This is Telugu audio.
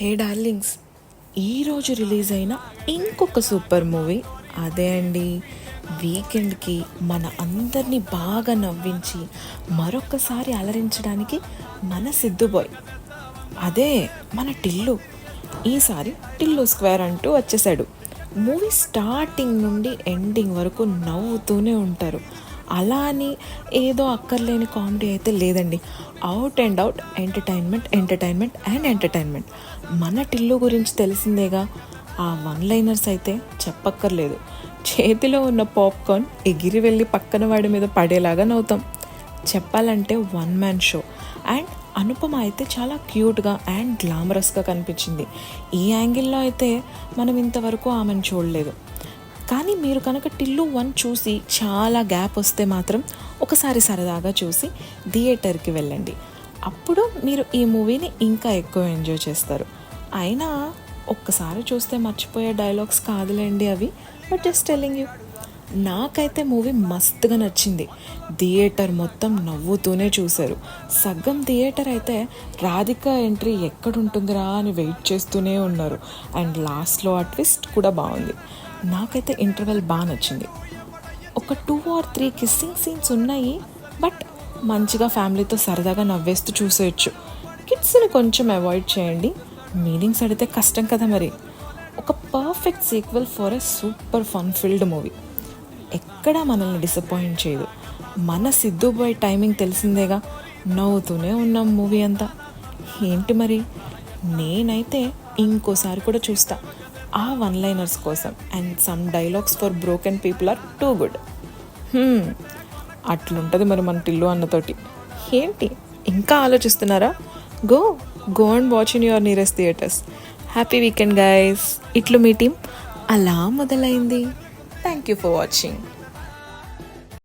హే డార్లింగ్స్ ఈరోజు రిలీజ్ అయిన ఇంకొక సూపర్ మూవీ అదే అండి. వీకెండ్కి మన అందరినీ బాగా నవ్వించి మరొకసారి అలరించడానికి మన సిద్ధుబాయ్. అదే మన టిల్లు. ఈసారి టిల్లు స్క్వేర్ అంటూ వచ్చేసాడు మూవీ స్టార్టింగ్ నుండి ఎండింగ్ వరకు నవ్వుతూనే ఉంటారు. అలా అని ఏదో అక్కర్లేని కామెడీ అయితే లేదండి. Out and out entertainment entertainment and entertainment మన టిల్లు గురించి తెలిసిందేగా ఆ వన్ లైనర్స్ అయితే చెప్పక్కర్లేదు. చేతిలో ఉన్న పాప్కార్న్ ఎగిరి వెళ్ళి పక్కన వాడి మీద పడేలాగా నవ్వుతాం. చెప్పాలంటే one man show and Anupama అయితే చాలా క్యూట్గా అండ్ గ్లామరస్గా కనిపించింది. ఈ యాంగిల్లో అయితే మనం ఇంతవరకు ఆమెను చూడలేదు. మీరు కనుక టిల్లు వన్ చూసి చాలా గ్యాప్ వస్తే మాత్రం ఒకసారి సరదాగా చూసి థియేటర్కి వెళ్ళండి. అప్పుడు మీరు ఈ మూవీని ఇంకా ఎక్కువ ఎంజాయ్ చేస్తారు. అయినా ఒక్కసారి చూస్తే మర్చిపోయే డైలాగ్స్ కాదులేండి అవి బట్ జస్ట్ టెల్లింగ్ యూ. నాకైతే మూవీ మస్తుగా నచ్చింది. థియేటర్ మొత్తం నవ్వుతూనే చూశారు. సగం థియేటర్ అయితే రాధిక ఎంట్రీ ఎక్కడుంటుందిరా అని వెయిట్ చేస్తూనే ఉన్నారు. అండ్ లాస్ట్లో ఆ ట్విస్ట్ కూడా బాగుంది. నాకైతే ఇంటర్వెల్ బాగా నచ్చింది. ఒక two or three kissing scenes ఉన్నాయి బట్ మంచిగా ఫ్యామిలీతో సరదాగా నవ్వేస్తూ చూసేయచ్చు. కిడ్స్ని కొంచెం అవాయిడ్ చేయండి. మీనింగ్స్ అడిగితే కష్టం కదా మరి. ఒక perfect sequel for a super fun filled movie ఎక్కడా మనల్ని డిసప్పాయింట్ చేయదు. మన సిద్ధు బాయ్ టైమింగ్ తెలిసిందేగా నవ్వుతూనే ఉన్నాం మూవీ అంతా. ఏంటి మరి? నేనైతే ఇంకోసారి కూడా చూస్తా. ఆ వన్ లైనర్స్ కోసం and some dialogues for broken people are too good అట్లుంటుంది మరి మన టిల్లు అన్నతోటి. ఏంటి? ఇంకా ఆలోచిస్తున్నారా? Go go and watch in your nearest theatres happy weekend guys ఇట్లు మీ టీం అలా మొదలైంది. Thank you for watching